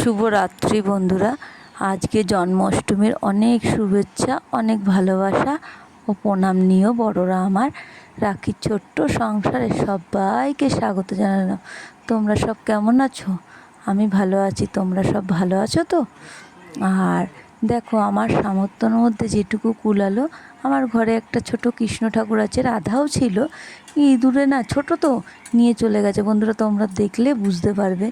শুভরাত্রি বন্ধুরা। আজকে জন্মাষ্টমীর অনেক শুভেচ্ছা, অনেক ভালোবাসা ও প্রণাম নিয়েও বড়রা আমার। রাখির ছোট্ট সংসারে সবাইকে স্বাগত জানালাম। তোমরা সব কেমন আছো? আমি ভালো আছি, তোমরা সব ভালো আছো তো? আর দেখো, আমার সামর্থ্যর মধ্যে যেটুকু কুলালো, আমার ঘরে একটা ছোট কৃষ্ণ ঠাকুর আছে, রাধাও ছিল। ইঁদুরে না, ছোট তো, নিয়ে চলে গেছে। বন্ধুরা, তোমরা দেখলে বুঝতে পারবে।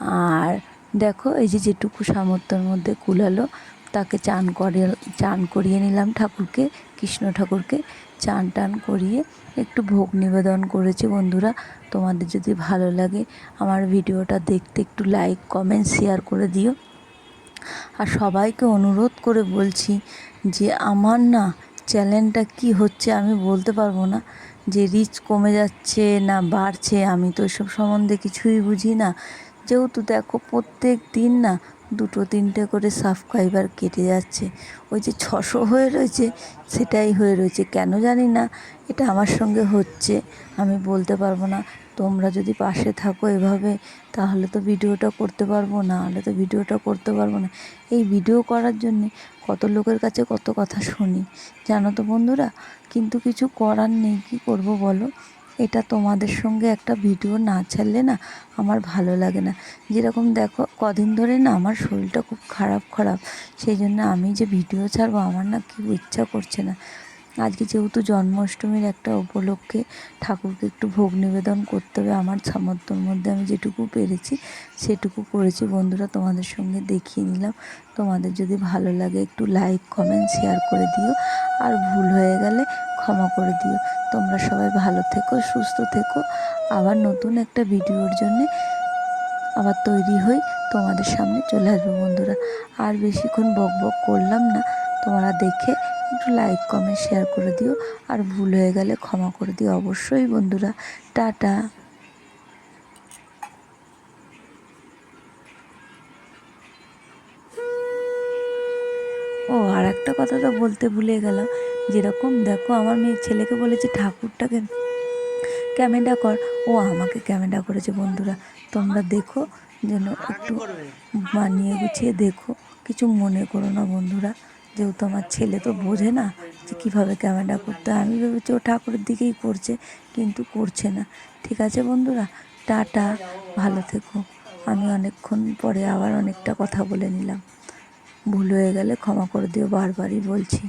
আর দেখো, এই যে যেটুকু সামর্থ্যের মধ্যে কুলালো, তাকে চান করে, চান করিয়ে নিলাম ঠাকুরকে, কৃষ্ণ ঠাকুরকে। চান টান করিয়ে একটু ভোগ নিবেদন করেছি বন্ধুরা। তোমাদের যদি ভালো লাগে আমার ভিডিওটা দেখতে একটু লাইক কমেন্ট শেয়ার করে দিও। আর সবাইকে অনুরোধ করে বলছি যে আমার না চ্যানেলটা কি হচ্ছে আমি বলতে পারব না। যে রিচ কমে যাচ্ছে না বাড়ছে, আমি তো এসব সম্বন্ধে কিছুই বুঝি না। যেহেতু দেখো প্রত্যেক দিন না দুটো তিনটে করে সাবস্ক্রাইবার কেটে যাচ্ছে। ওই যে ছশো হয়ে রয়েছে, সেটাই হয়ে রয়েছে। কেন জানি না, এটা আমার সঙ্গে হচ্ছে, আমি বলতে পারব না। তোমরা যদি পাশে থাকো এভাবে, তাহলে তো ভিডিওটা করতে পারব, না হলে তো ভিডিওটা করতে পারব না। এই ভিডিও করার জন্যে কত লোকের কাছে কত কথা শুনি, জানো তো বন্ধুরা? কিন্তু কিছু করার নেই, কী করব বলো? এটা তোমাদের সঙ্গে একটা ভিডিও না ছাড়লে না আমার ভালো লাগে না। যেরকম দেখো, কদিন ধরে না আমার শরীরটা খুব খারাপ খারাপ। সেই জন্য আমি যে ভিডিও ছাড়বো, আমার না কেউ ইচ্ছা করছে না। আজকে যেহেতু জন্মাষ্টমীর একটা উপলক্ষে ঠাকুরকে একটু ভোগ নিবেদন করতে হবে, আমার সামর্থ্যর মধ্যে আমি যেটুকু পেরেছি সেটুকু করেছি। বন্ধুরা, তোমাদের সঙ্গে দেখিয়ে নিলাম। তোমাদের যদি ভালো লাগে একটু লাইক কমেন্ট শেয়ার করে দিও। আর ভুল হয়ে গেলে ক্ষমা করে দিও। তোমরা সবাই ভালো থেকো, সুস্থ থেকো। আবার নতুন একটা ভিডিওর জন্যে আবার তৈরি হই তোমাদের সামনে চলে আসব বন্ধুরা। আর বেশিক্ষণ বক বক করলাম না। তোমরা দেখে একটু লাইক কমেন্ট শেয়ার করে দিও। আর ভুল হয়ে গেলে ক্ষমা করে দিও অবশ্যই বন্ধুরা। টাটা। ও আর একটা কথা তো বলতে ভুলে গেলাম। যেরকম দেখো আমার মেয়ে ছেলেকে বলেছে ঠাকুরটাকে ক্যামেরা কর। ও আমাকে ক্যামেরা করেছে বন্ধুরা। তোমরা দেখো যেন একটু বানিয়ে গুছিয়ে দেখো। কিছু মনে করো না বন্ধুরা। যেহেতু আমার ছেলে তো বোঝে না যে কীভাবে ক্যামেরা করতে হয়। আমি ভেবেছি ও ঠাকুরের দিকেই করছে, কিন্তু করছে না। ঠিক আছে বন্ধুরা, টাটা, ভালো থেকো। আমি অনেকক্ষণ পরে আবার অনেকটা কথা বলে নিলাম। ভুল হয়ে গেলে ক্ষমা করে দিও, বারবারই বলছি।